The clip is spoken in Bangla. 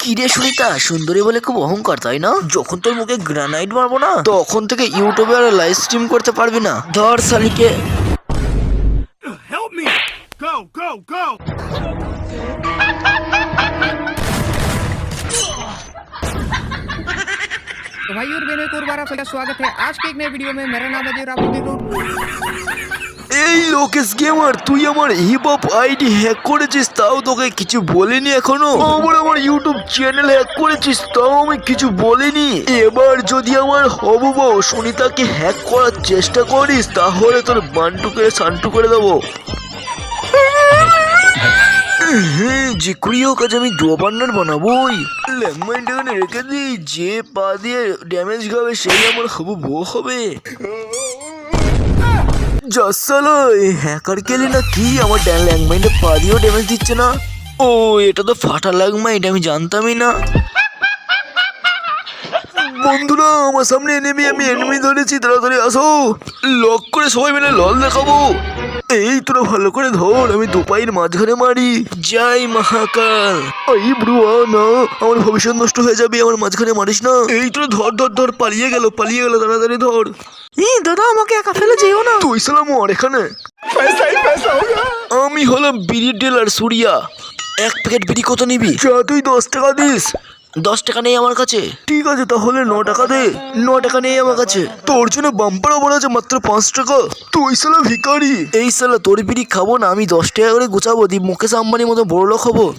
কিরে সুনিতা? সুন্দরী বলে খুব অহংকার, তাই না? যখন তোর মুখে গ্রানাইট মারবো না, তখন থেকে ইউটিউবে আর লাইভ স্ট্রিম করতে পারবি না। ধর সালিকে भाई और बहनों को दोबारा आपका स्वागत है। आज के एक नए वीडियो में मेरा नाम है লোকেশ গেমার তুই আমার হিপ হপ আইডি হ্যাক করেছিস, তাও তোকে কিছু বলিনি এখনও? আবার আমার ইউটিউব চ্যানেল হ্যাক করেছিস, তাও আমি কিছু বলিনি। এবার যদি আমার হবু সুনিতাকে হ্যাক করার চেষ্টা করিস, তাহলে তোর বান্টুকে শান্টু করে দেবো। হ্যাঁ যে করি হোক, আজ আমি ডোবান্নার বানাবোই। ল্যাংমাইনটা এখানে রেখে দিই, যে পা দিয়ে ড্যামেজ খাবে সেই আমার হবু বউ হবে। জাসালো হ্যাকার কেলি না কি? আমার ড্যান ল্যাংমাইন্ডে পা দিয়েও ড্যামেজ দিচ্ছে না। ও, এটা তো ফাটা ল্যাংমাইন্ড আমি জানতামই না। বন্ধুরা, আমার সামনে এনেমি আমি এনিমি ধরেছি, তাড়াতাড়ি আসো। লক করে সবাই মিলে লল দেখাবো। এই তোরা ভালো করে ধর আমি দুপাইয়ের মাঝখানে মারি। যাই মহাকাল। এই ব্রুয়া না আমার ভবিষ্যৎ নষ্ট হয়ে যাবে আমার মাঝখানে মারিস না। এই তোরা ধর ধর ধর পালিয়ে গেল পালিয়ে গেল তাড়াতাড়ি ধর। এই দাদা আমাকে একা ফেলে যেও না। তুই সালাম মর এখানে। আমি হলাম বিড়ি ডিলার সুরিয়া। এক প্যাকেট বিড়ি কত নিবি? চা তুই দশ টাকা দিস। দশ টাকা নেই আমার কাছে। ঠিক আছে তাহলে ন টাকা দে। ন টাকা নেই আমার কাছে। তোর জন্য বাম্পারও বলা আছে মাত্র পাঁচ টাকা। তুই সালা ভিকারি এই সালা তোর বিড়ি খাব না আমি দশ টাকা করে গোছাবো দি মুকেশ আম্বানির মতো বড় লোক হব।